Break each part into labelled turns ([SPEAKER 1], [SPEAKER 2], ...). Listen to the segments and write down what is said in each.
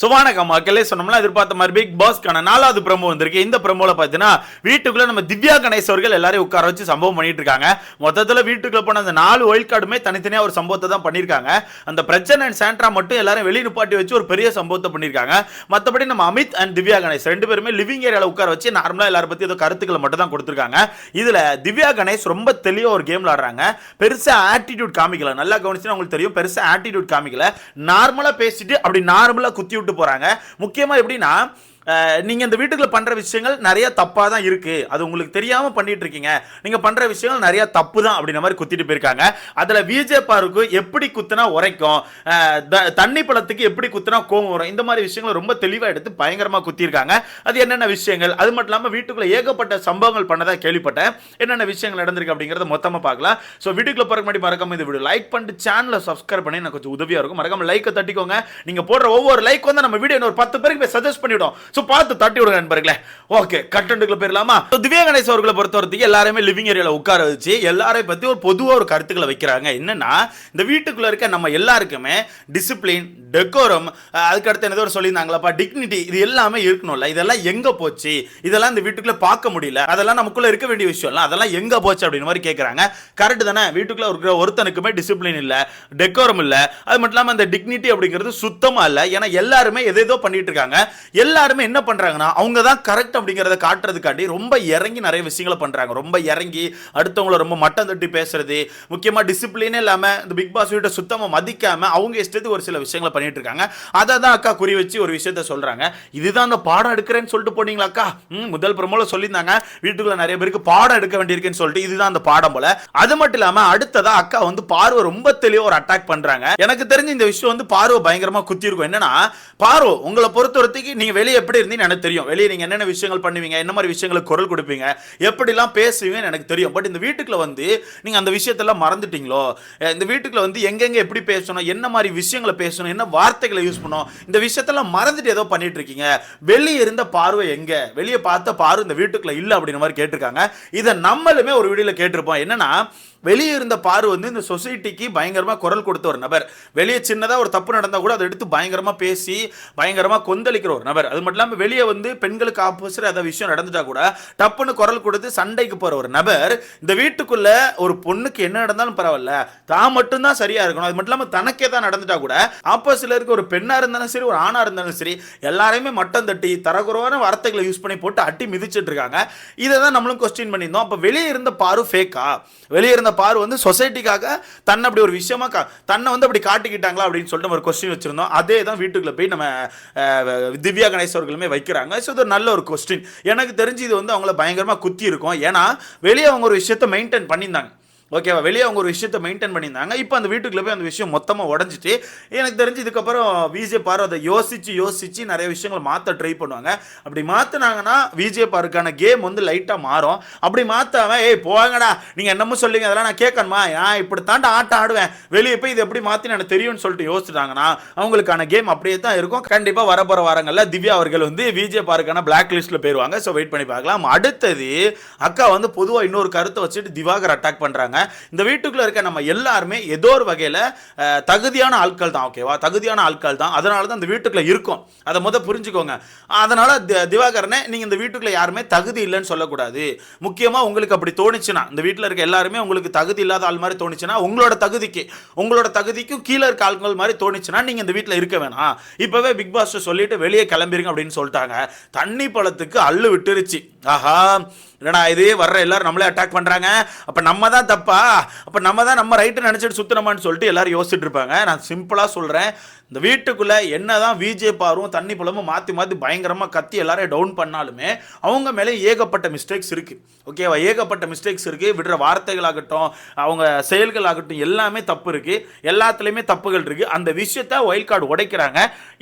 [SPEAKER 1] So வணக்கம் மக்களே சொன்னோம்னா எதிர்பார்த்த மாதிரி பிக் பாஸ்க்கான நாலாவது பிரமோ வந்திருக்கு. இந்த ப்ரோமோல பார்த்தீங்கன்னா வீட்டுக்குள்ள நம்ம திவ்யா கணேஷ் அவர்கள் எல்லாரையும் உட்கார வச்சு சம்பவம் பண்ணிட்டு இருக்காங்க மொத்தத்தில் வீட்டுக்குள்ள போன அந்த நாலு ஒயில் கார்டுமே தனித்தனியாக ஒரு சம்பவத்தை தான் பண்ணியிருக்காங்க அந்த பிரச்சனை அண்ட் சாண்ட்ரா மட்டும் எல்லாரும் வெளியே நிப்பாட்டி வச்சு ஒரு பெரிய சம்பவத்தை பண்ணியிருக்காங்க மற்றபடி நம்ம அமித் அண்ட் திவ்யா கணேஷ் ரெண்டு பேருமே லிவிங் ஏரியாவில் உட்கார வச்சு நார்மலாக எல்லாரும் பற்றி ஏதோ கருத்துக்களை மட்டும் தான் கொடுத்துருக்காங்க. இதில் திவ்யா கணேஷ் ரொம்ப தெளிவாக ஒரு கேம் விளாடுறாங்க பெருசாக ஆட்டிடியூட் காமிக்கல. நல்லா கவனிச்சுன்னா உங்களுக்கு தெரியும் பெருசாக ஆட்டிடியூட் காமிக்கல. நார்மலாக பேசிட்டு அப்படி நார்மலாக குத்தி விட்டு போகிறாங்க முக்கியமாக எப்படின்னா நீங்கள் இந்த வீட்டுக்குள்ள பண்ணுற விஷயங்கள் நிறைய தப்பாக தான் இருக்குது அது உங்களுக்கு தெரியாமல் பண்ணிட்டு இருக்கீங்க நீங்கள் பண்ணுற விஷயங்கள் நிறைய தப்பு தான் அப்படின்ற மாதிரி குத்திட்டு போயிருக்காங்க. அதில் பிஜேபாருக்கு பாருக்கு எப்படி குத்துனா உரைக்கும்? த- தண்ணி பழத்துக்கு எப்படி குத்துனா கோவம் வரும்? இந்த மாதிரி விஷயங்களை ரொம்ப தெளிவாக எடுத்து பயங்கரமாக குத்திருக்காங்க அது என்னென்ன விஷயங்கள்? அது மட்டும் இல்லாமல் வீட்டுக்குள்ளே ஏகப்பட்ட சம்பவங்கள் பண்ணதாக கேள்விப்பட்டேன். என்னென்ன விஷயங்கள் நடந்திருக்கு அப்படிங்கறத மொத்தமாக பார்க்கலாம். ஸோ வீட்டுக்குள்ள போகிற முன்னாடி மறக்காம இந்த வீடியோ லைக் பண்ணிட்டு சேனலை சப்ஸ்கிரைப் பண்ணி எனக்கு கொஞ்சம் உதவியாக இருக்கும். மறக்காம லைக்கை தட்டிக்கோங்க. நீங்கள் போடுற ஒவ்வொரு லைக் வந்து நம்ம வீடியோ ஒரு பத்து பேருக்கு போய் சஜஸ்ட் பண்ணிவிடும். ஸோ பார்த்து தட்டி விடுங்க நண்பர்களே. ஓகே கண்டென்ட்டுக்குள்ள போயிடலாமா So, திவ்யா கணேஷ் அவர்களை பொறுத்தவரத்துக்கு எல்லாருமே லிவிங் ஏரியாவில் உட்கார வச்சு எல்லாரையும் பற்றி ஒரு பொதுவாக ஒரு கருத்துக்களை வைக்கிறாங்க. என்னன்னா இந்த வீட்டுக்குள்ளே இருக்க நம்ம எல்லாருக்குமே டிசிப்ளின் டெக்கோரம் அதுக்கடுத்து என்னதோ ஒரு சொல்லியிருந்தாங்களாப்பா டிக்னிட்டி இது எல்லாமே இருக்கணும்ல. இதெல்லாம் எங்கே போச்சு? இதெல்லாம் இந்த வீட்டுக்குள்ளே பார்க்க முடியல. அதெல்லாம் நமக்குள்ளே இருக்க வேண்டிய விஷயம்லாம் அதெல்லாம் எங்கே போச்சு அப்படின்னு மாதிரி கேட்குறாங்க கரெக்ட் தானே? வீட்டுக்குள்ளே இருக்கிற ஒருத்தனுக்குமே டிசிப்ளின் இல்லை டெக்கோரம் இல்லை. அது மட்டும் இல்லாமல் அந்த டிக்னிட்டி அப்படிங்கிறது சுத்தமாக இல்லை. ஏன்னா எல்லாருமே எதேதோ பண்ணிட்டு இருக்காங்க. எல்லாருமே என்ன பண்றாங்கன்னா அவங்க தான் கரெக்ட் அப்படிங்கிறத காட்டுறதுக்காண்டி ரொம்ப இறங்கி நிறைய விஷயங்களை பண்றாங்க. ரொம்ப இறங்கி அடுத்தவங்கள ரொம்ப மட்டம் தட்டி பேசுறது. முக்கியமாக டிசிப்ளினே இல்லாமல் இந்த பிக் பாஸ் வீட்டை சுத்தமாக மதிக்காமல் அவங்க இஷ்டத்துக்கு ஒரு சில விஷயங்களை பண்ணிட்டு இருக்காங்க. அதை தான் அக்கா குறி வச்சு ஒரு விஷயத்த சொல்கிறாங்க இதுதான் அந்த பாடம் எடுக்கிறேன்னு சொல்லிட்டு போனீங்களா அக்கா? ம், முதல் பிரமோல சொல்லியிருந்தாங்க. வீட்டுக்குள்ள நிறைய பேருக்கு பாடம் எடுக்க வேண்டியிருக்குன்னு சொல்லிட்டு இதுதான் அந்த பாடம் போல. அது மட்டும் இல்லாமல் அடுத்ததா அக்கா வந்து பார்வை ரொம்ப தெளிவாக ஒரு அட்டாக் பண்ணுறாங்க எனக்கு தெரிஞ்சு இந்த விஷயம் வந்து பார்வை பயங்கரமாக குத்தி இருக்கும் என்னன்னா பார்வை உங்களை பொறுத்த வரைக்கும் நீங்கள் வெளியே எப்படி இருந்தீங்கன்னு எனக்கு தெரியும். வெளியே நீங்கள் என்னென்ன விஷயங்கள் பண்ணுவீங்க என்ன மாதிரி விஷயங்களுக்கு குரல் கொடுப்பீங்க எப்படிலாம் பேசுவீங்கன்னு எனக்கு தெரியும். பட் இந்த வீட்டுக்குள்ள வந்து நீங்கள் அந்த விஷயத்தெல்லாம் மறந்துட்டீங்களோ? இந்த வீட்டுக்குள்ள வந்து எங்கெங்கே எப்படி பேசணும் என்ன மாதிரி விஷயங்களை பேசணும் என்ன வார்த்தைகளை யூஸ் பண்ணணும் இந்த விஷயத்தெல்லாம் மறந்துட்டு ஏதோ பண்ணிட்டு இருக்கீங்க வெளியே இருந்த பார்வை எங்க? வெளியே பார்த்த பார்வை இந்த வீட்டுக்குள்ள இல்லை அப்படின்ற மாதிரி கேட்டிருக்காங்க. இதை நம்மளுமே ஒரு வீடியோவில் கேட்டிருப்போம். என்னன்னா வெளியே இருந்த பாரு வந்து இந்த சொசைட்டிக்கு பயங்கரமாக குரல் கொடுத்த ஒரு நபர். வெளியே சின்னதாக ஒரு தப்பு நடந்தால் கூட அதை எடுத்து பயங்கரமாக பேசி பயங்கரமாக கொந்தளிக்கிற ஒரு நபர். அது மட்டும் இல்லாமல் வெளியே வந்து பெண்களுக்கு ஆப்போசிட் அதை விஷயம் நடந்துட்டா கூட டப்புன்னு குரல் கொடுத்து சண்டைக்கு போகிற ஒரு நபர் இந்த வீட்டுக்குள்ள ஒரு பொண்ணுக்கு என்ன நடந்தாலும் பரவாயில்ல தான் மட்டும்தான் சரியாக இருக்கணும். அது மட்டும் இல்லாமல் தனக்கே தான் நடந்துட்டா கூட ஆப்போசிட்ல இருக்க ஒரு பெண்ணாக இருந்தாலும் சரி ஒரு ஆணாக இருந்தாலும் சரி எல்லாரையுமே மட்டம் தட்டி தரகுறவான வார்த்தைகளை யூஸ் பண்ணி போட்டு அட்டி மிதிச்சிட்டு இருக்காங்க. இதை தான் நம்மளும் கொஸ்டின் பண்ணியிருந்தோம். அப்போ வெளியே இருந்த பாரு ஃபேக்கா வெளியே இருந்த பாரு வந்து சொசைட்டிக்காக தன்னை அப்படி ஒரு விஷயமா கா தன்னை வந்து அப்படி காட்டிக்கிட்டாங்களா அப்படின்னு சொல்லிட்டு ஒரு கொஸ்டின் வச்சிருந்தோம். அதே தான் வீட்டுக்குள்ள போய் நம்ம திவ்யா கணேஸ்வர்களுமே வைக்கிறாங்க. ஸோ இது ஒரு நல்ல ஒரு கொஸ்டின் எனக்கு தெரிஞ்சு இது வந்து அவங்கள பயங்கரமாக குத்தி இருக்கும். ஏன்னா வெளியே அவங்க ஒரு விஷயத்தை மெயின்டைன் பண்ணியிருந்தாங்க. ஓகேவா வெளியே அவங்க ஒரு விஷயத்தை மெயின்டைன் பண்ணியிருந்தாங்க. இப்போ அந்த வீட்டுக்குள்ள போய் அந்த விஷயம் மொத்தமாக உடஞ்சிட்டு எனக்கு தெரிஞ்சு இதுக்கப்புறம் விஜே பார் அதை யோசித்து யோசித்து நிறைய விஷயங்களை மாற்ற ட்ரை பண்ணுவாங்க. அப்படி மாற்றினாங்கன்னா விஜே பாருக்கான கேம் வந்து லைட்டாக மாறும். அப்படி மாற்றாம ஏய் போங்கடா. நீங்கள் என்னமோ சொல்லுங்க அதெல்லாம் நான் கேட்கணுமா? நான் இப்படி தாண்டா ஆட்டம் ஆடுவேன். வெளியே போய் இது எப்படி மாற்றி எனக்கு தெரியும்னு சொல்லிட்டு யோசிச்சிட்டாங்கன்னா அவங்களுக்கான கேம் அப்படியே தான் இருக்கும். கண்டிப்பாக வரப்போகிற வாரங்களில் திவ்யா அவர்கள் வந்து விஜே பாருக்கான பிளாக் லிஸ்ட்டில் போயிடுவாங்க ஸோ வெயிட் பண்ணி பார்க்கலாம். அடுத்தது அக்கா வந்து பொதுவாக இன்னொரு கருத்தை வச்சுட்டு திவாகர் அட்டாக் பண்ணுறாங்க இந்த வீட்டுக்குள்ளே இருக்க நம்ம எல்லாருமே ஏதோ ஒரு வகையில் தகுதியான ஆட்கள் தான் ஓகேவா தகுதியான ஆட்கள் தான். அதனால தான் இந்த வீட்டுக்குள்ளே இருக்கும். அதை முதல் புரிஞ்சுக்கோங்க. அதனால் தி- திவாகரனே நீங்கள் இந்த வீட்டுக்குள்ள யாருமே தகுதி இல்லைன்னு சொல்லக்கூடாது. முக்கியமாக உங்களுக்கு அப்படி தோணுச்சுன்னா இந்த வீட்டில் இருக்க எல்லாருமே உங்களுக்கு தகுதி இல்லாத ஆள் மாதிரி தோணுச்சுன்னா உங்களோட தகுதிக்கு உங்களோட தகுதிக்கும் கீழே இருக்க ஆட்கள் மாதிரி தோணுச்சுன்னா நீங்கள் இந்த வீட்டில் இருக்க வேணாம். இப்போவே பிக் பாஸ் சொல்லிட்டு வெளியே கிளம்பிருங்க அப்படின்னு சொல்லிட்டாங்க. தண்ணி பழத்துக்கு அள்ளு விட்டுருச்சு. ஆஹா! என்னடா இது? வர்ற எல்லாரும் நம்மளே அட்டாக் பண்ணுறாங்க அப்போ நம்ம தான் தப்பா? அப்போ நம்ம தான் நம்ம ரைட்டு நினச்சிட்டு சுற்றணுமான்னு சொல்லிட்டு எல்லாரும் யோசிச்சுட்டு இருப்பாங்க. நான் சிம்பிளாக சொல்கிறேன் இந்த வீட்டுக்குள்ளே என்னதான் விஜே பாரும் தண்ணி புலமும் மாற்றி மாற்றி பயங்கரமாக கத்தி எல்லாரையும் டவுன் பண்ணாலுமே அவங்க மேலே ஏகப்பட்ட மிஸ்டேக்ஸ் இருக்குது ஓகேவா ஏகப்பட்ட மிஸ்டேக்ஸ் இருக்குது விடுற வார்த்தைகளாகட்டும் அவங்க செயல்கள் ஆகட்டும் எல்லாமே தப்பு இருக்குது எல்லாத்துலேயுமே தப்புகள் இருக்குது அந்த விஷயத்த ஒயில் கார்டு உடைக்கிறாங்க.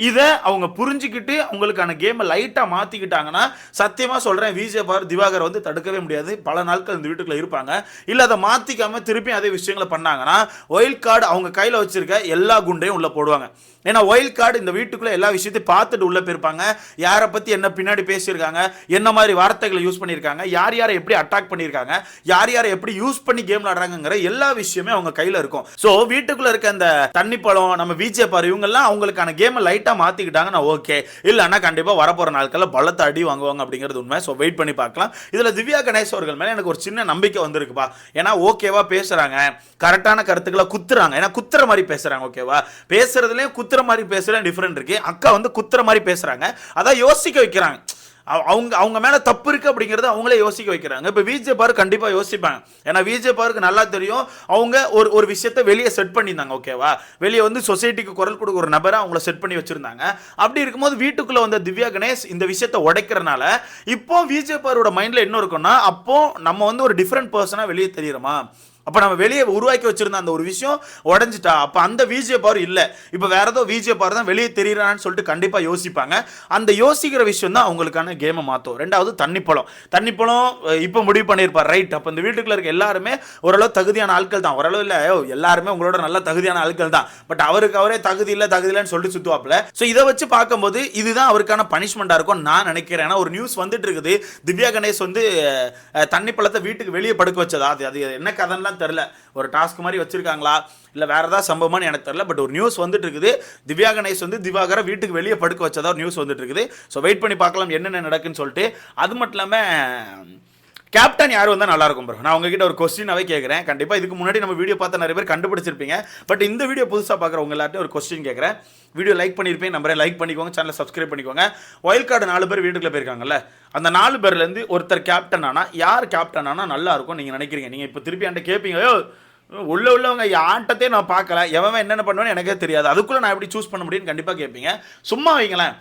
[SPEAKER 1] இதை அவங்க புரிஞ்சுக்கிட்டு அவங்களுக்கான கேமை லைட்டாக மாற்றிக்கிட்டாங்கன்னா சத்தியமாக சொல்கிறேன் விஜே பார் திவாகர் வந்து தடுக்கவே முடியாது. பல நாட்கள் இந்த வீட்டுக்குள்ள இருப்பாங்க. இல்ல அதை மாத்திக்காம திருப்பி அதே விஷயங்களை பண்ணாங்கன்னா ஒயில் கார்டு அவங்க கையில வச்சிருக்க எல்லா குண்டையும் உள்ள போடுவாங்க. ஏன்னா ஒயில் கார்டு இந்த வீட்டுக்குள்ளே எல்லா விஷயத்தையும் பார்த்துட்டு உள்ளே போயிருப்பாங்க. யாரை பற்றி என்ன பின்னாடி பேசியிருக்காங்க என்ன மாதிரி வார்த்தைகளை யூஸ் பண்ணியிருக்காங்க யார் யாரை எப்படி அட்டாக் பண்ணியிருக்காங்க யார் யாரை எப்படி யூஸ் பண்ணி கேம் விளாடுறாங்கிற எல்லா விஷயமே அவங்க கையில் இருக்கும். ஸோ வீட்டுக்குள்ளே இருக்க அந்த தண்ணி பழம் நம்ம விஜே பாரு இவங்கெல்லாம் அவங்களுக்கான கேமை லைட்டாக மாற்றிக்கிட்டாங்கன்னா ஓகே இல்லைன்னா கண்டிப்பாக வரப்போகிற நாட்களில் பலத்தை அடி வாங்குவாங்க அப்படிங்கிறது உண்மை. ஸோ வெயிட் பண்ணி பார்க்கலாம். இதில் திவ்யா கணேஷ் அவர்கள் மேலே எனக்கு ஒரு சின்ன நம்பிக்கை வந்திருக்குப்பா. ஏன்னா ஓகேவா பேசுகிறாங்க கரெக்டான கருத்துக்களை குத்துறாங்க. ஏன்னா குத்துற மாதிரி பேசுகிறாங்க ஓகேவா பேசுறதுலேயும் குத்துற மாதிரி பேசுறதுல டிஃப்ரெண்ட் இருக்குது அக்கா வந்து குத்துற மாதிரி பேசுகிறாங்க அதான் யோசிக்க வைக்கிறாங்க. அவங்க அவங்க மேலே தப்பு இருக்கு அப்படிங்கிறத அவங்களே யோசிக்க வைக்கிறாங்க. இப்போ விஜே பாரு கண்டிப்பாக யோசிப்பாங்க. ஏன்னா விஜே பாருக்கு நல்லா தெரியும். அவங்க ஒரு ஒரு விஷயத்தை வெளியே செட் பண்ணியிருந்தாங்க ஓகேவா வெளியே வந்து சொசைட்டிக்கு குரல் கொடுக்க ஒரு நபரை அவங்கள செட் பண்ணி வச்சுருந்தாங்க. அப்படி இருக்கும்போது வீட்டுக்குள்ளே வந்த திவ்யா கணேஷ் இந்த விஷயத்தை உடைக்கிறனால இப்போ விஜே பாரோட மைண்டில் என்ன இருக்குன்னா அப்போ நம்ம வந்து ஒரு டிஃப்ரெண்ட் பர்சனாக வெளியே தெரியுறோமா? அப்போ நம்ம வெளியே உருவாக்கி வச்சிருந்த அந்த ஒரு விஷயம் உடஞ்சிட்டா அப்போ அந்த விஜே பவர் இல்லை. இப்போ வேற ஏதோ விஜே பவர் தான் வெளியே தெரியறான்னு சொல்லிட்டு கண்டிப்பாக யோசிப்பாங்க. அந்த யோசிக்கிற விஷயம் தான் அவங்களுக்கான கேமை மாற்றும் ரெண்டாவது தண்ணிப்பழம். தண்ணிப்பழம் இப்போ முடிவு பண்ணியிருப்பார். ரைட் அப்போ இந்த வீட்டுக்குள்ள இருக்க எல்லாருமே ஓரளவு தகுதியான ஆட்கள் தான். ஓரளவு இல்லை எல்லாருமே உங்களோட நல்ல தகுதியான ஆட்கள் தான். பட் அவருக்கு அவரே தகுதி இல்லை தகுதி இல்லைன்னு சொல்லிட்டு சுத்துவாப்ல ஸோ இதை வச்சு பார்க்கும்போது இதுதான் அவருக்கான பனிஷ்மெண்ட்டாக இருக்கும் நான் நினைக்கிறேன். ஏன்னா ஒரு நியூஸ் வந்துட்டு இருக்குது. திவ்யா கணேஷ் வந்து தண்ணி பழத்தை வீட்டுக்கு வெளியே படுக்க வச்சதா? அது அது என்ன கதைலாம் தெரில ஒரு டாஸ்க் மாதிரி வச்சிருக்காங்களா? இல்லை வேற ஏதாவது சம்பவமான்னு எனக்கு தெரில பட் ஒரு நியூஸ் வந்துட்டு இருக்குது திவ்யா கணேஷ் வந்து திவாகரை வீட்டுக்கு வெளியே படுக்க வச்சதா ஒரு நியூஸ் வந்துட்டு இருக்குது ஸோ வெயிட் பண்ணி பார்க்கலாம் என்னென்ன நடக்குன்னு சொல்லிட்டு. அது மட்டும் இல்லாமல் கேப்டன் யார் வந்தால் நல்லா இருக்கும் ப்ரோ நான் உங்ககிட்ட ஒரு கொஸ்டினாவே கேட்குறேன் கண்டிப்பாக இதுக்கு முன்னாடி நம்ம வீடியோ பார்த்த நிறைய பேர் கண்டுபிடிச்சிருப்பீங்க. பட் இந்த வீடியோ புதுசாக பார்க்குறவங்க எல்லார்ட்டையும் ஒரு கொஸ்டின் கேட்குறேன் வீடியோ லைக் பண்ணியிருப்பேன் நம்பரை லைக் பண்ணிக்கோங்க. சேனலை சப்ஸ்கிரைப் பண்ணிக்கோங்க. ஒயில் கார்டு நாலு பேர் வீட்டுக்குள்ள போயிருக்காங்கல்ல. அந்த நாலு பேர்லேருந்து ஒருத்தர் கேப்டன் ஆனால் யார் கேப்டன் ஆனால் நல்லா இருக்கும் நீங்கள் நினைக்கிறீங்க. நீங்கள் இப்போ திருப்பி என்கிட்ட கேட்பீங்க உள்ள உள்ளவங்க ஆட்டத்தையே நான் பார்க்கல. எவன் என்னென்ன பண்ணுவேன்னு எனக்கே தெரியாது. அதுக்குள்ளே நான் எப்படி சூஸ் பண்ண முடியும்னு கண்டிப்பாக கேட்பீங்க சும்மா வைங்களேன்.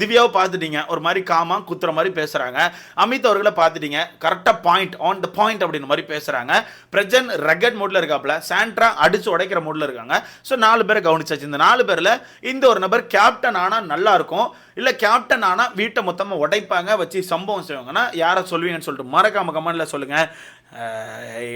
[SPEAKER 1] திவ்யாவை பார்த்துட்டீங்க. ஒரு மாதிரி காமா குத்துற மாதிரி பேசுகிறாங்க அமித் அவர்களை பார்த்துட்டீங்க. கரெக்டாக பாயிண்ட் ஆன் த பாயிண்ட் அப்படின்ற மாதிரி பேசுகிறாங்க பிரஜன் ரெகட் மோட்ல இருக்காப்புல சாண்ட்ரா அடிச்சு உடைக்கிற மோட்ல இருக்காங்க. ஸோ நாலு பேரை கவனிச்சாச்சு. இந்த நாலு பேரில் இந்த ஒரு நபர் கேப்டன் ஆனால் நல்லா இருக்கும். இல்லை கேப்டன் ஆனால் வீட்டை மொத்தமாக உடைப்பாங்க வச்சு சம்பவம் செய்வாங்கன்னா யாரை சொல்லுவீங்கன்னு சொல்லிட்டு மறக்காம கமெண்ட்ல சொல்லுங்க.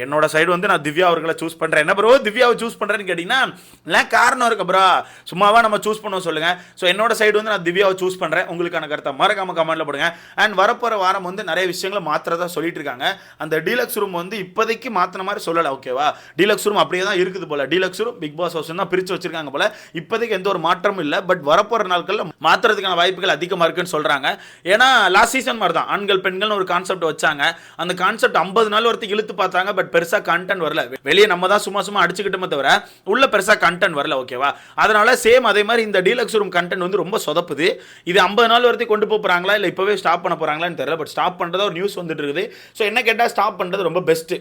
[SPEAKER 1] என்னோட சைடு வந்து நான் திவ்யா அவர்களை சூஸ் பண்ணுறேன் என்ன ப்ரோ திவ்யாவை சூஸ் பண்ணுறேன்னு கேட்டிங்கன்னா இல்லை காரணம் இருக்கு ப்ரோ சும்மாவாக நம்ம சூஸ் பண்ணுவோம் சொல்லுங்கள் ஸோ என்னோட சைடு வந்து நான் திவ்யாவை சூஸ் பண்ணுறேன் உங்களுக்கான கருத்தை மறக்காம கமெண்ட்டில் போடுங்க. அண்ட் வரப்போகிற வாரம் வந்து நிறைய விஷயங்களை மாத்திரதா சொல்லிட்டு இருக்காங்க. அந்த டீலக்ஸ் ரூம் வந்து இப்போதைக்கு மாற்றின மாதிரி சொல்லலை ஓகேவா டீலக்ஸ் ரூம் அப்படியே தான் இருக்குது போல. Deluxe room Bigg Boss house தான் பிரித்து வச்சிருக்காங்க போல. இப்போதைக்கு எந்த ஒரு மாற்றமும் இல்லை. பட் வரப்போகிற நாட்களில் மாற்றுறதுக்கான வாய்ப்புகள் அதிகமாக இருக்குன்னு சொல்கிறாங்க ஏன்னா லாஸ்ட் சீசன் மாதிரி தான் ஆண்கள் பெண்கள்னு ஒரு கான்செப்ட் வச்சாங்க. அந்த கான்செப்ட் ஐம்பது நாள் ஒரு கொடுத்து இழுத்து பார்த்தாங்க பட் பெருசாக கண்டென்ட் வரல. வெளியே நம்ம தான் சும்மா சும்மா அடிச்சுக்கிட்டோமே தவிர உள்ள பெருசாக கண்டென்ட் வரல ஓகேவா அதனால சேம் அதே மாதிரி இந்த டீலக்ஸ் ரூம் கண்டென்ட் வந்து ரொம்ப சொதப்புது. இது ஐம்பது நாள் வரைக்கும் கொண்டு போகிறாங்களா இல்லை இப்போவே ஸ்டாப் பண்ண போகிறாங்களான்னு தெரியல பட் ஸ்டாப் பண்ணுறதா ஒரு நியூஸ் வந்துட்டு இருக்குது. ஸோ என்ன கேட்டால் ஸ்டாப் பண்ணுறது ரொம்ப பெஸ்ட்டு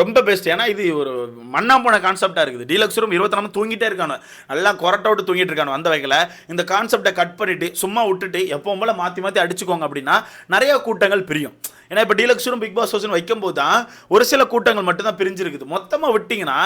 [SPEAKER 1] ரொம்ப பெஸ்ட் ஏன்னா இது ஒரு மண்ணா போன கான்செப்டாக இருக்குது. டீலக்ஸ் ரூம் இருபத்தி நாலு தூங்கிட்டே இருக்கானு. நல்லா கொரட்டை விட்டு தூங்கிட்டு இருக்கானு அந்த வகையில். இந்த கான்செப்டை கட் பண்ணிட்டு சும்மா விட்டுட்டு எப்பவும் போல மாற்றி மாற்றி அடிச்சுக்கோங்க அப்படின்னா நிறைய கூட்டங்கள் பிரியும். ஏன்னா இப்போ டீலக்ஸ் ரூம் பிக் பாஸ் ஹவுஸ்னு வைக்கும்போது தான் ஒரு சில கூட்டங்கள் மட்டும்தான் பிரிஞ்சிருக்குது. மொத்தமாக விட்டிங்கன்னா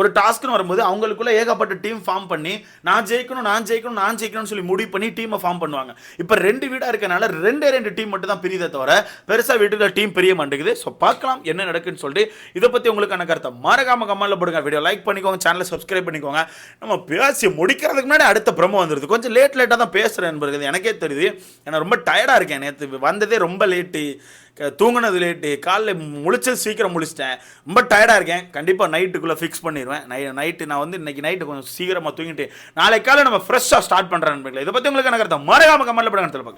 [SPEAKER 1] ஒரு டாஸ்க்னு வரும்போது அவங்களுக்குள்ள ஏகப்பட்ட டீம் ஃபார்ம் பண்ணி நான் ஜெயிக்கணும் நான் ஜெயிக்கணும் நான் ஜெயிக்கணும்னு சொல்லி முடிவு பண்ணி டீமை ஃபார்ம் பண்ணுவாங்க. இப்போ ரெண்டு வீடாக இருக்கனால ரெண்டே ரெண்டு டீம் மட்டும் தான் பிரியதை தவிர பெருசாக வீட்டுக்குள்ள டீம் பிரிய மாட்டேங்குது. ஸோ பார்க்கலாம் என்ன நடக்குன்னு சொல்லிட்டு இதை பற்றி உங்களுக்கான கருத்தை மறக்காம கமெண்ட்ல போடுங்க. வீடியோ லைக் பண்ணிக்கோங்க சேனலை சப்ஸ்கிரைப் பண்ணிக்கோங்க. நம்ம பேசி முடிக்கிறதுக்கு முன்னாடி அடுத்த ப்ரொமோ வந்துருது. கொஞ்சம் லேட் லேட்டாக தான் பேசுகிறேன் என்பது எனக்கே தெரியுது. ஏன்னா ரொம்ப டயர்டாக இருக்கேன். நேற்று வந்ததே ரொம்ப லேட்டு தூங்கினது லேட்டு காலைல முழிச்சது சீக்கிரம் முழிச்சிட்டேன். ரொம்ப டயர்டாக இருக்கேன். கண்டிப்பாக நைட்டுக்குள்ளே ஃபிக்ஸ் பண்ணிடுவேன் நை நைட்டு நான் வந்து இன்றைக்கி நைட்டு கொஞ்சம் சீக்கிரமாக தூங்கிட்டு நாளைக்கு காலை நம்ம ஃப்ரெஷ்ஷாக ஸ்டார்ட் பண்ணுறேன் இதை பற்றி உங்களுக்கு எனக்கு கருத்தை? மறக்காம கமெண்ட்ல போடுங்க பார்க்கலாம்